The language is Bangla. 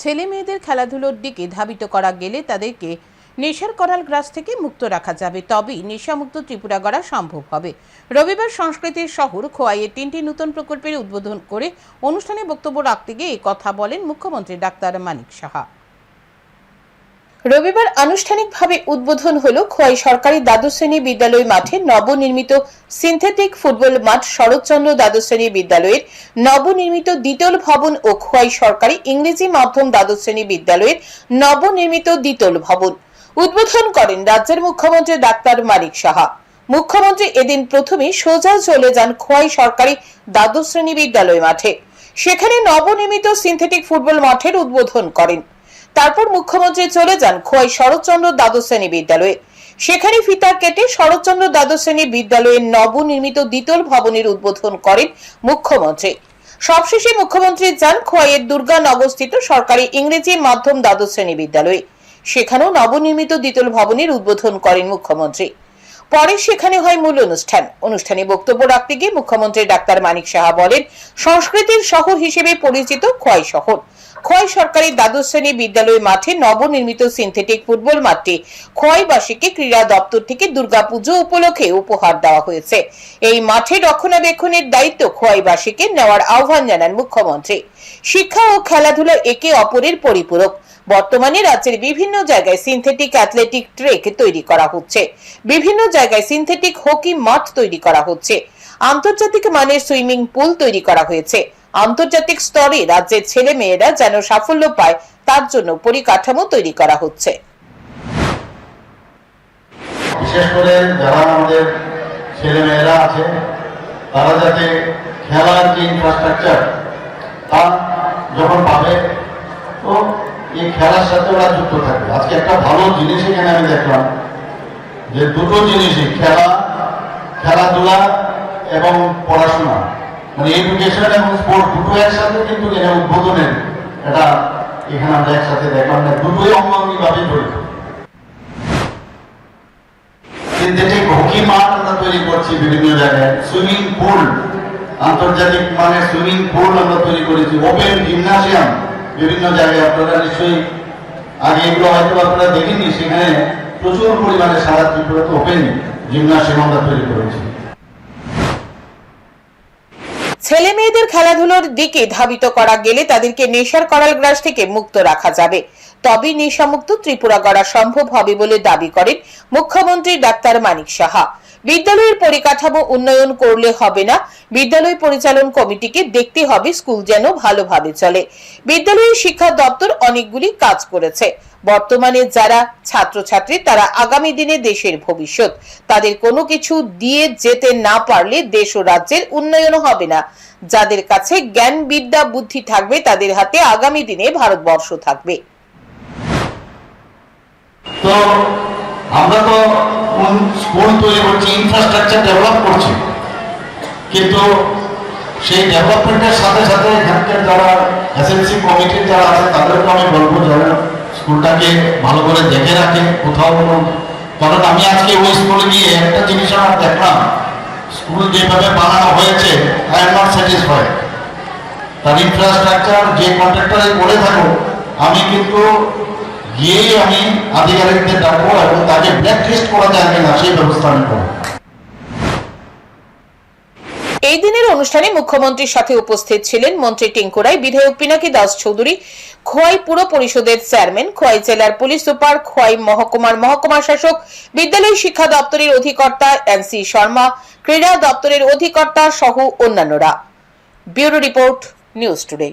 ছেলে মেয়েদের খেলাধুলোর দিকে ধাবিত করা গেলে তাদেরকে নেশার করাল গ্রাস থেকে মুক্ত রাখা যাবে। তবেই নেশামুক্ত ত্রিপুরা গড়া সম্ভব হবে। রবিবার সংস্কৃতির শহর খোয়াইয়ে তিনটি নতুন প্রকল্পের উদ্বোধন করে অনুষ্ঠানে বক্তব্য রাখতে গিয়ে কথা বলেন মুখ্যমন্ত্রী ডাক্তার মানিক সাহা। রবিবার আনুষ্ঠানিকভাবে উদ্বোধন হল খোয়াই সরকারি দ্বাদশ শ্রেণি বিদ্যালয় মাঠে নবনির্মিত সিনথেটিক ফুটবল মাঠ শরৎচন্দ্র দ্বাদশ শ্রেণি বিদ্যালয়ের নবনির্মিত দ্বিতল ভবন ও খোয়াই সরকারি ইংরেজি মাধ্যম দ্বাদশ শ্রেণি বিদ্যালয়ের নবনির্মিত দ্বিতল ভবন। উদ্বোধন করেন রাজ্যের মুখ্যমন্ত্রী ডাক্তার মানিক সাহা। মুখ্যমন্ত্রী এদিন প্রথমে সোজা চলে যান খোয়াই সরকারি দ্বাদশ শ্রেণি বিদ্যালয় মাঠে। সেখানে নবনির্মিত সিনথেটিক ফুটবল মাঠের উদ্বোধন করেন। তারপর মুখ্যমন্ত্রী চলে যান খোয়াই শরৎচন্দ্র দ্বাদশ শ্রেণি বিদ্যালয়ে। সেখানে ফিতা কেটে শরৎচন্দ্র দ্বাদশ শ্রেণি বিদ্যালয়ের নবনির্মিত দ্বিতল ভবনের উদ্বোধন করেন মুখ্যমন্ত্রী। সবশেষে মুখ্যমন্ত্রী যান খোয়াইয়ের দুর্গানগরস্থিত সরকারি ইংরেজি মাধ্যম দ্বাদশ শ্রেণি বিদ্যালয়ে। সেখানেও নবনির্মিত দ্বিতল ভবনের উদ্বোধন করেন মুখ্যমন্ত্রী। পরে সেখানে হয় মূল অনুষ্ঠান। অনুষ্ঠানে বক্তব্য রাখতে গিয়ে মুখ্যমন্ত্রী ডাক্তার মানিক সাহা বলেন, সংস্কৃতির শহর হিসেবে পরিচিত খোয়াই শহর। খোয়াই সরকারি দ্বাদশ শ্রেণি বিদ্যালয় মাঠে নবনির্মিত সিনথেটিক ফুটবল মাঠটি খোয়াইবাসীকে ক্রীড়া দপ্তর থেকে দুর্গাপুজো উপলক্ষে উপহার দেওয়া হয়েছে। এই মাঠে রক্ষণাবেক্ষণের দায়িত্ব খোয়াইবাসীকে নেওয়ার আহ্বান জানান মুখ্যমন্ত্রী। শিক্ষা ও খেলাধুলা একে অপরের পরিপূরক। বর্তমানে রাজ্যের বিভিন্ন জায়গায় সিনথেটিক অ্যাথলেটিক ট্রেক তৈরি করা হচ্ছে। বিভিন্ন জায়গায় সিনথেটিক হকি মাঠ তৈরি করা হচ্ছে। আন্তর্জাতিক মানের সুইমিং পুল তৈরি করা হয়েছে। আন্তর্জাতিক স্তরে রাজ্যের ছেলে মেয়েরা যেন সাফল্য পায়, তার জন্য পরিকাঠামো তৈরি করা হচ্ছে। বিশেষ করে যারা আমাদের ছেলে মেয়েরা আছে, তারা যাতে খেলার যে ইনফ্রাস্ট্রাকচার তা যখন পাবে, তো এই খেলার সাথে ওরা যুক্ত থাকবে। আজকে একটা ভালো জিনিস এখানে আমি দেখলাম, যে দুটো জিনিসই, খেলা, খেলাধুলা এবং পড়াশোনা। মানে এডুকেশন এবং স্পোর্ট দুটো একসাথে কিন্তু এখানে উদ্বোধনের এটা এখানে আমরা একসাথে দেখলাম না দুটোই অঙ্গাঙ্গিভাবে জড়িত। সিনথেটিক হকি মাঠ আমরা তৈরি করছি বিভিন্ন জায়গায়, সুইমিং পুল, আন্তর্জাতিক মানের সুইমিং পুল আমরা তৈরি করেছি, ওপেন জিমনাসিয়াম। বিভিন্ন জায়গায় আপনারা নিশ্চয়ই আগে এগুলো হয়তো আপনারা দেখেননি, সেখানে প্রচুর পরিমাণে সারা ত্রিপুরাতে ওপেন জিমনাসিয়াম আমরা তৈরি করেছি। ছেলে মেয়েদের খেলাধুলোর দিকে ধাবিত করা গেলে তাদেরকে নেশার করাল গ্রাস থেকে মুক্ত রাখা যাবে। তবে নেশামুক্ত ত্রিপুরা গড়া সম্ভব হবে বলে দাবি করেন মুখ্যমন্ত্রী ডাক্তার মানিক সাহা। বিদ্যালয়ের পরিকাঠামো উন্নয়ন করলে হবে না। বিদ্যালয় পরিচালন কমিটিকে দেখতে হবে স্কুল যেন ভালোভাবে চলে। বিদ্যালয়ের শিক্ষা দপ্তর অনেকগুলি কাজ করেছে। বর্তমানে যারা ছাত্রছাত্রী, তারা আগামী দিনে দেশের ভবিষ্যৎ। তাদের কোনো কিছু দিয়ে যেতে না পারলে দেশ ও রাজ্যের উন্নয়ন হবে না। যাদের কাছে জ্ঞান বিদ্যা বুদ্ধি থাকবে, তাদের হাতে আগামী দিনে ভারতবর্ষ থাকবে। আমরা তো কোন স্কুল তৈরি করছি ইনফ্রাস্ট্রাকচার ডেভেলপ করছি। কিন্তু সেই ডেভেলপমেন্টের সাথে সাথে এখানকার যারা এসএমসি কমিটির যারা আছে তাদেরকে আমি বলব যারা স্কুলটাকে ভালো করে দেখে রাখে, কোথাও কোনো কারণ আমি আজকে ওই স্কুলে গিয়ে একটা জিনিস আমার দেখলাম, স্কুল যেভাবে বানানো হয়েছে আই এম নট স্যাটিসফাইড তার ইনফ্রাস্ট্রাকচার যে কন্ট্রাক্টরে করে থাকো আমি কিন্তু গিয়েই আমি আধিকারিকদের ডাকবো এবং তাকে করা সেই ব্যবস্থা আমি করব। এই দিনের অনুষ্ঠানে মুখ্যমন্ত্রীর সাথে উপস্থিত ছিলেন মন্ত্রী টিঙ্কুরাই বিধায়ক পিনাকি দাস চৌধুরী, খোয়াই পুর পরিষদের চেয়ারম্যান, খোয়াই জেলার পুলিশ সুপার, খোয়াই মহকুমার মহকুমা শাসক, বিদ্যালয় শিক্ষা দপ্তরের অধিকর্তা এনসি শর্মা, ক্রীড়া দপ্তরের অধিকর্তা সহ অন্যান্যরা। Bureau report, news today.